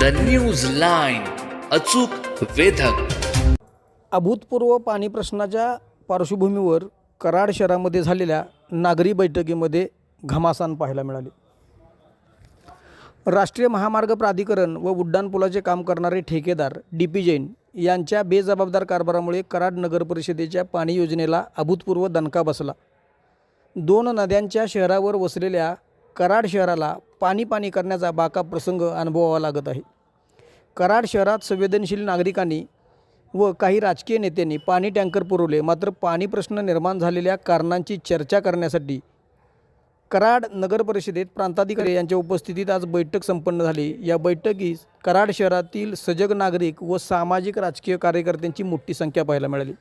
The news line अचूक वेधक. अभूतपूर्व पाणी प्रश्नाच्या पार्श्वभूमीवर कराड शहरामध्ये झालेल्या नागरी बैठकीमध्ये घमासान पाहायला मिळाले. राष्ट्रीय महामार्ग प्राधिकरण व उड्डाणपुलाचे काम करणारे ठेकेदार डी पी जैन यांच्या बेजबाबदार कारभारामुळे कराड नगर परिषदेच्या पाणी योजनेला अभूतपूर्व दणका बसला. दोन नद्यांच्या शहरावर वसलेल्या कराड शहराला पाणी पाणी करण्याचा बाका प्रसंग अनुभवावा लागत आहे. कराड शहरात संवेदनशील नागरिकांनी व काही राजकीय नेत्यांनी पाणी टँकर पुरवले मात्र पाणी प्रश्न निर्माण झालेल्या कारणांची चर्चा करण्यासाठी कराड नगर परिषदेत प्रांताधिकारी यांच्या उपस्थितीत आज बैठक संपन्न झाली. या बैठकीस कराड शहरातील सजग नागरिक व सामाजिक राजकीय कार्यकर्त्यांची मोठी संख्या पाहायला मिळाली.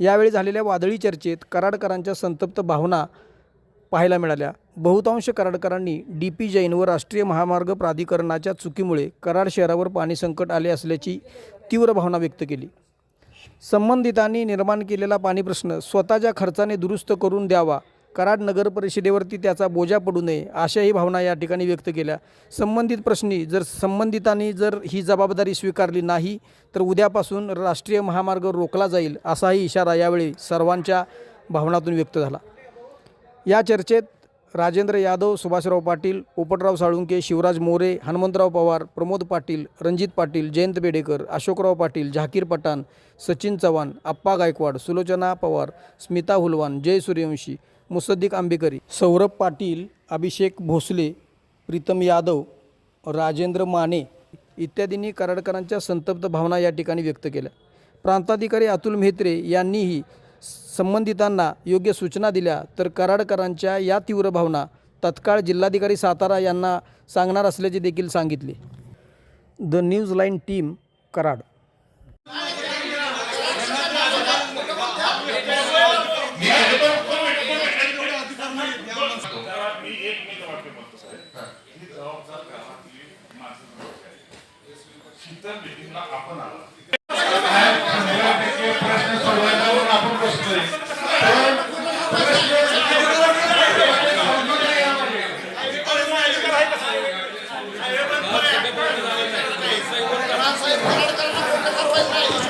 यावेळी झालेल्या वादळी चर्चेत कराडकरांच्या संतप्त भावना पाहायला मिळाल्या. बहुतांश कराडकरांनी डी पी जैन व राष्ट्रीय महामार्ग प्राधिकरणाच्या चुकीमुळे कराड शहरावर पाणी संकट आले असल्याची तीव्र भावना व्यक्त केली. संबंधितांनी निर्माण केलेला पाणी प्रश्न स्वतःच्या खर्चाने दुरुस्त करून द्यावा कराड नगर परिषदेवरती त्याचा बोजा पडू नये अशाही भावना या ठिकाणी व्यक्त केल्या. संबंधित प्रश्नी जर संबंधितांनी जर ही जबाबदारी स्वीकारली नाही तर उद्यापासून राष्ट्रीय महामार्ग रोखला जाईल असाही इशारा यावेळी सर्वांच्या भावनातून व्यक्त झाला. या चर्चेत राजेंद्र यादव सुभाषराव पाटील पोपटराव साळुंके शिवराज मोरे हनुमंतराव पवार प्रमोद पाटील रणजित पाटील जयंत बेडेकर अशोकराव पाटील झाकीर पठाण सचिन चव्हाण अप्पा गायकवाड सुलोचना पवार स्मिता हुलवान जय सूर्यवंशी मुसद्दिक आंबेकरी सौरभ पाटील अभिषेक भोसले प्रीतम यादव राजेंद्र माने इत्यादींनी कराडकरांच्या संतप्त भावना या ठिकाणी व्यक्त केल्या. प्रांताधिकारी अतुल म्हेत्रे यांनीही संबंधितांना योग्य सूचना दिल्या तर कराडकरांच्या या तीव्र भावना तत्काळ जिल्हाधिकारी सातारा यांना सांगणार असल्याचे देखील सांगितले. The news line team Karad. प्रश्न Hey,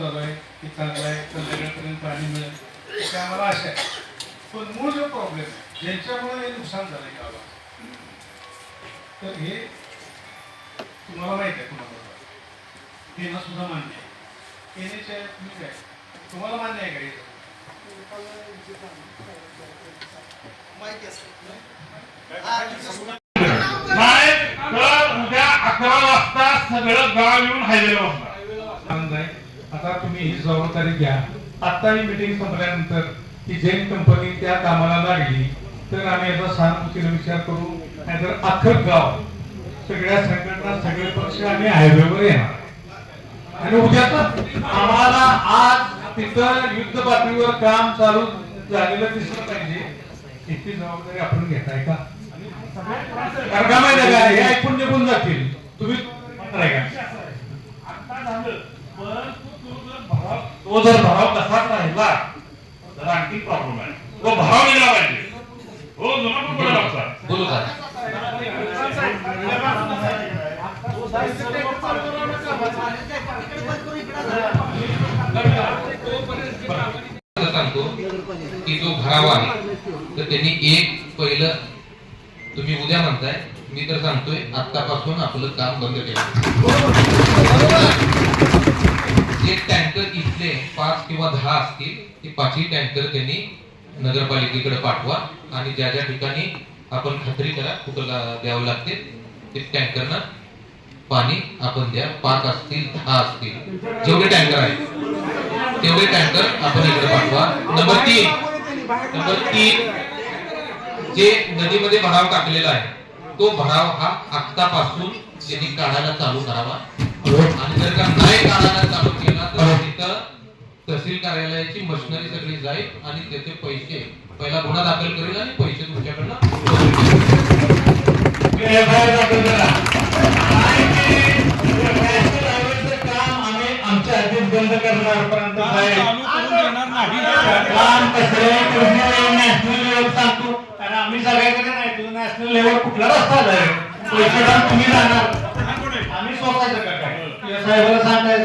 चालू आहे ते चांगलं आहे संध्याकाळपर्यंत पाणी मिळेल. ते आम्हाला आशा आहे. पण मूळ जो प्रॉब्लेम आहे ज्यांच्यामुळे हे नुकसान झालंय गावाला तर हे तुम्हाला माहीत आहे कुणाला. त्यांना सुद्धा मान्य आहे. एनएच आहे तुम्ही काय? तुम्हाला मान्य आहे का हे? तर उद्या अकरा वाजता सगळं गाव येऊन हायवेला बसणार. आता तुम्ही ही जबाबदारी घ्या. आता ही मिटिंग संपल्यानंतर ती जैन कंपनी त्या कामाला लागली तर आम्ही याचा सहानुभूतीने विचार करू. नाहीतर अख्खं गाव सगळ्या संघटना सगळे पक्ष आम्ही हायवेवर येणार. आणि उद्या तर आम्हाला आज तिथं युद्ध पातळीवर काम चालू झालेलं दिसलं पाहिजे. इतकी जबाबदारी आपण घेताय का? कारण का माहिती आहे का हे ऐकून निघून जातील. तुम्ही का आता झालं पण तो जर भराव तो जर भराव तसाच राहिला तर आणखी प्रॉब्लेम आहे. तो भराव निघाला पाहिजे. हो जुना पण पडेल आपला बोलू का? सांगतो की जो भरावा आहे तर त्यांनी एक पहिलं तुम्ही उद्या म्हणताय मी तर सांगतोय आतापासून आपलं काम बंद केलं. जे टँकर इथले पाच किंवा दहा असतील ते पाचही टँकर त्यांनी नगरपालिकेकडे पाठवा आणि ज्या ज्या ठिकाणी आपण खात्री करा कुठं द्यावं लागते ते टँकरना पाणी आपण द्या. पाच असतील दहा असतील जेवढे टँकर आहेत तेवढे टँकर आपण इकडे पाठवा. नंबर तीन नंबर तीन जे नदीमध्ये भराव टाकलेला आहे तो भराव हा आत्तापासून त्यांनी काढायला चालू करावा. आणि जर का नाही काढायला चालू तिथं तहसील कार्यालयाची मशिनरी सगळी जाईल आणि त्याचे पैसे पहिला गुन्हा दाखल करेल आणि पैसे नॅशनल लेवल, नॅशनल लेवल सांगतो कारण आम्ही सगळ्याकडे नाही तुझं नॅशनल लेवल कुठला रस्ता जाईल पैसे काम तुम्ही जाणार आम्ही स्वतःचं का काय या साहेबाला सांगायचं?